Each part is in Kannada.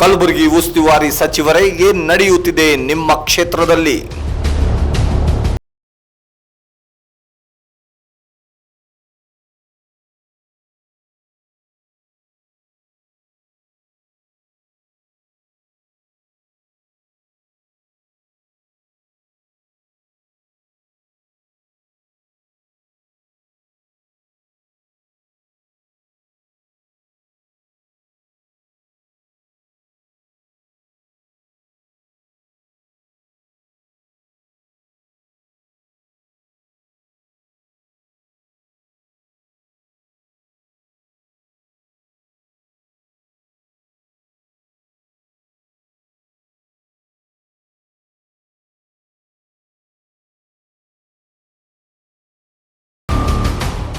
ಕಲಬುರಗಿ ಉಸ್ತುವಾರಿ ಸಚಿವರೇ ನಡೆಯುತ್ತಿದೆ ನಿಮ್ಮ ಕ್ಷೇತ್ರದಲ್ಲಿ?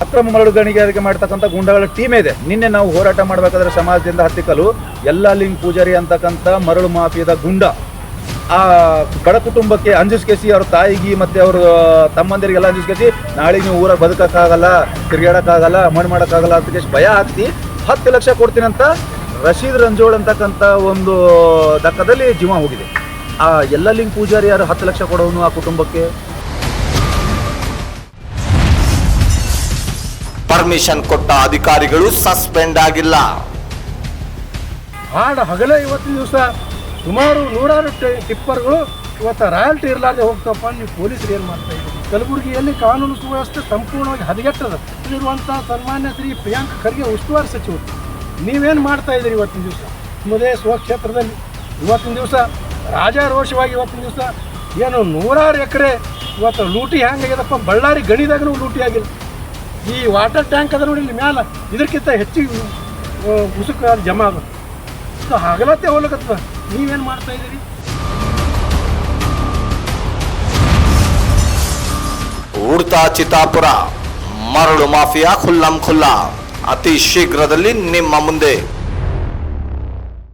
ಅಕ್ರಮ ಮರಳು ಗಣಿಗಾರಿಕೆ ಮಾಡ್ತಕ್ಕಂಥ ಗುಂಡಗಳ ಟೀಮ್ ಇದೆ. ನಿನ್ನೆ ನಾವು ಹೋರಾಟ ಮಾಡಬೇಕಾದ್ರೆ ಸಮಾಜದಿಂದ ಹತ್ತಿಕಲು ಎಲ್ಲ ಲಿಂಗ್ ಪೂಜಾರಿ ಅಂತಕ್ಕಂಥ ಮರಳು ಮಾಫಿಯಾದ ಗುಂಡ. ಆ ಬಡ ಕುಟುಂಬಕ್ಕೆ ಅಂಜಿಸ್ಕೇಸಿ ಅವ್ರ ತಾಯಿಗೆ ಮತ್ತೆ ಅವ್ರ ತಮ್ಮಂದಿರಿಗೆಲ್ಲ ಅಂಜಿಸ್ಕೇಸಿ ನಾಳೆ ನೀವು ಊರಾಗ ಬದುಕಕ್ಕಾಗಲ್ಲ ತಿರುಗಾಡೋಕ್ಕಾಗಲ್ಲ ಮಣ್ಣು ಮಾಡೋಕ್ಕಾಗಲ್ಲ ಅಂತ ಭಯ ಹಾಕಿ ಹತ್ತು ಲಕ್ಷ ಕೊಡ್ತೀನಿ ಅಂತ ರಶೀದ್ ರಂಜೋಳ್ ಅಂತಕ್ಕಂಥ ಒಂದು ದಕ್ಕದಲ್ಲಿ ಜೀವ ಹೋಗಿದೆ ಆ ಎಲ್ಲ ಲಿಂಗ್ ಪೂಜಾರಿ ಯಾರು ಹತ್ತು ಲಕ್ಷ ಕೊಡೋನು ಆ ಕುಟುಂಬಕ್ಕೆ? ಪರ್ಮಿಷನ್ ಕೊಟ್ಟ ಅಧಿಕಾರಿಗಳು ಸಸ್ಪೆಂಡ್ ಆಗಿಲ್ಲ. ಹಾಡ ಹಗಲೇ ಇವತ್ತಿನ ದಿವಸ ಸುಮಾರು ನೂರಾರು ಟಿಪ್ಪರ್ಗಳು ಇವತ್ತು ರಾಯಲ್ಟಿ ಇರಲಾರ್ದೆ ಹೋಗ್ತಪ್ಪ ನೀವು ಪೊಲೀಸರು ಏನು ಮಾಡ್ತಾ ಇದ್ದೀರಿ ಕಲಬುರಗಿಯಲ್ಲಿ ಕಾನೂನು ಸುವ್ಯವಸ್ಥೆ ಸಂಪೂರ್ಣವಾಗಿ ಹದಗೆಟ್ಟದ. ಇರುವಂಥ ಸನ್ಮಾನ್ಯ ಶ್ರೀ ಪ್ರಿಯಾಂಕ್ ಖರ್ಗೆ ಉಸ್ತುವಾರಿ ಸಚಿವರು, ನೀವೇನು ಮಾಡ್ತಾ ಇದ್ದೀರಿ ಇವತ್ತಿನ ದಿವಸ? ನಿಮ್ಮದೇ ಸ್ವಕ್ಷೇತ್ರದಲ್ಲಿ ಇವತ್ತಿನ ದಿವಸ ರಾಜಾರೋಷವಾಗಿ ಇವತ್ತಿನ ದಿವಸ ಏನು ನೂರಾರು ಎಕರೆ ಇವತ್ತು ಲೂಟಿ ಹ್ಯಾಂಗಾಗ್ಯದಪ್ಪ ಬಳ್ಳಾರಿ ಗಣಿದಾಗಲೂ ಲೂಟಿ ಆಗಿಲ್ಲ. ಈ ವಾಟರ್ ಟ್ಯಾಂಕ್ ಅದ ನೋಡಿ ಇಲ್ಲಿ ಮ್ಯಾಲ. ಇದಕ್ಕಿಂತ ಹೆಚ್ಚಿಗೆ ಮುಸುಕ ಅಲ್ಲಿ ಜಮಾ ಅದ. ಇದು ಹಗಲತ್ತೆ ಹೋಗ್ಲಕತ್ತದ. ನೀವೇನು ಮಾಡ್ತಾ ಇದ್ದೀರಿ? ಉಡ್ತಾ ಚಿತ್ತಾಪುರ, ಮರಳು ಮಾಫಿಯಾ, ಖುಲ್ಲಂ ಖುಲ್ಲಾ. ಅತಿ ಶೀಘ್ರದಲ್ಲಿ ನಿಮ್ಮ ಮುಂದೆ.